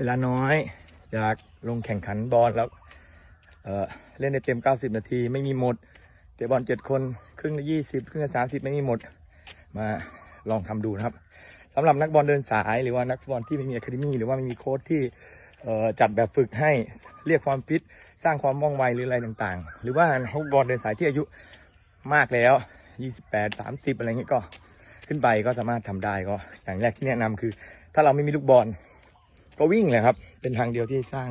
เวลาน้อย อยากลงแข่งขันบอลแล้วเเล่นในเต็ม 90 นาที ไม่มีหมด เตะบอลเจ็ดคน ครึ่งละ20ครึ่งละ30ไม่มีหมด มาลองทำดูนะครับสำหรับนักบอลเดินสายหรือว่านักบอลที่ไม่มีอะคาเดมี่หรือว่าไม่มีโค้ชที่จัดแบบฝึกให้เรียกความฟิตสร้างความว่องไวหรืออะไรต่างๆ หรือว่านักบอลเดินสายที่อายุมากแล้ว 28 30 อะไรเงี้ยก็ขึ้นไปก็สามารถทำได้ก็อย่างแรกที่แนะนำคือ ถ้าเราไม่มีลูกบอล ก็วิ่งเลยครับ เป็นทางเดียวที่สร้าง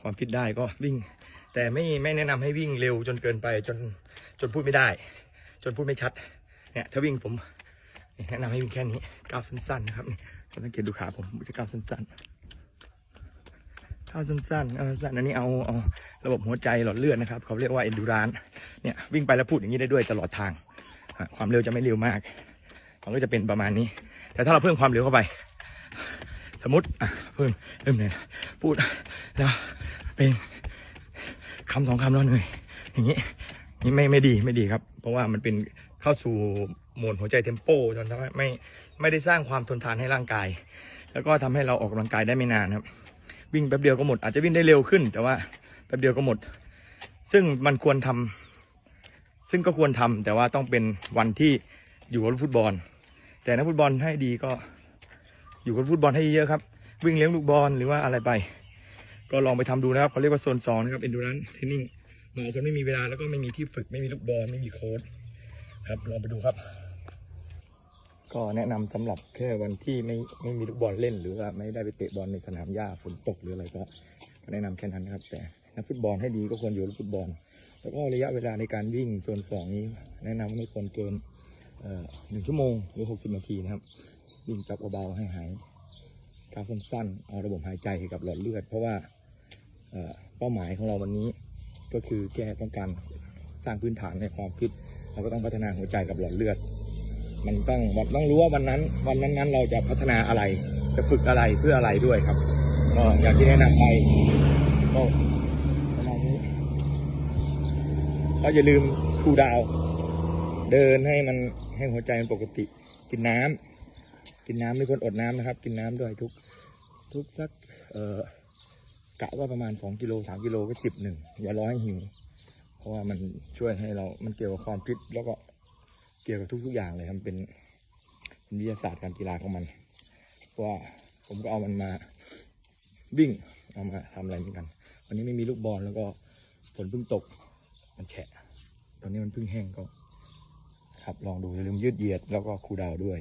ความฟิตได้ก็วิ่ง แต่ไม่ไม่แนะนำให้วิ่งเร็วจนเกินไปจนจนพูดไม่ได้ จนพูดไม่ชัดเนี่ยถ้าวิ่งผมแนะนำให้วิ่งแค่นี้ก้าวสั้นๆนะครับนี่สังเกตดูขาผมจะก้าวสั้นๆก้าวสั้นๆก้าวสั้นๆอันนี้เอาเอาระบบหัวใจหลอดเลือดนะครับ เขาเรียกว่า endurance เนี่ยวิ่งไปแล้วพูดอย่างนี้ได้ด้วยตลอดทาง ความเร็วจะไม่เร็วมากมันก็จะเป็นประมาณนี้ แต่ถ้าเราเพิ่มความเร็วเข้าไป มมติอะเพิ่มเพิ่มเลยนะพูดแล้วเป็นคำสองคำแล้วเหนื่อยอย่างนี้นี่ไม่ไม่ดีไม่ดีครับ เพราะว่ามันเป็นเข้าสู่โหมดหัวใจเทมโปจนทำให้ไม่ไม่ได้สร้างความทนทานให้ร่างกาย แล้วก็ทำให้เราออกกำลังกายได้ไม่นานครับ วิ่งแป๊บเดียวก็หมดอาจจะวิ่งได้เร็วขึ้น แต่ว่าแป๊บเดียวก็หมด ซึ่งมันควรทำซึ่งก็ควรทำแต่ว่าต้องเป็นวันที่อยู่กับฟุตบอล แต่นักฟุตบอลให้ดีก็ อยู่กับฟุตบอลให้เยอะครับ วิ่งเลี้ยงลูกบอลหรือว่าอะไรไป ก็ลองไปทำดูนะครับเขาเรียกว่าโซนสองนะครับ endurance training มาจนไม่มีเวลาแล้วก็ไม่มีที่ฝึกไม่มีลูกบอลไม่มีโค้ชครับลองไปดูครับ ก็แนะนำสำหรับแค่วันที่ไม่ไม่มีลูกบอลเล่น หรือว่าไม่ได้ไปเตะบอลในสนามหญ้าฝนตกหรืออะไรก็แนะนำแค่นั้นนะครับ แต่นักฟุตบอลให้ดีก็ควรอยู่กับฟุตบอลแล้วก็ระยะเวลาในการวิ่งโซนสองนี้ แนะนำว่าไม่ควรเกินหนึ่งชั่วโมงหรือหกสิบนาทีนะครับ วิ่งจับเบาๆให้หายก้าสั้นๆเอาระบบหายใจกับหลอดเลือด เพราะว่าเป้าหมายของเราวันนี้ก็คือแก้ต้องการสร้างพื้นฐานในความฟิตเราก็ต้องพัฒนาหัวใจกับหลอดเลือด มันต้องต้องรู้ว่าวันนั้น วันนั้นๆเราจะพัฒนาอะไร จะฝึกอะไรเพื่ออะไรด้วยครับก็อย่างที่แนะนำไปก็ประมาณนี้ก็อย่าลืมคูดาว เดินให้มันให้หัวใจมันปกติกินน้ำ กินน้ำไม่ควรอดน้ำนะครับ กินน้ำด้วยทุกทุกสักเอ่อกะว่าประมาณสองกิโลสามกิโลก็จิบหนึ่งอย่ารอให้หิว เพราะว่ามันช่วยให้เรา มันเกี่ยวกับความฟิตแล้วก็เกี่ยวกับทุก ๆ อย่างเลยครับมันเป็นวิทยาศาสตร์การกีฬาของมันว่าผมก็เอามันมาวิ่งเอามาทำอะไรเหมือนกัน วันนี้ไม่มีลูกบอลแล้วก็ฝนเพิ่งตกมันแฉะ ตอนนี้มันเพิ่งแห้งก็ ครับลองดูอย่าลืมยืดเหยียดแล้วก็คูดาวด้วย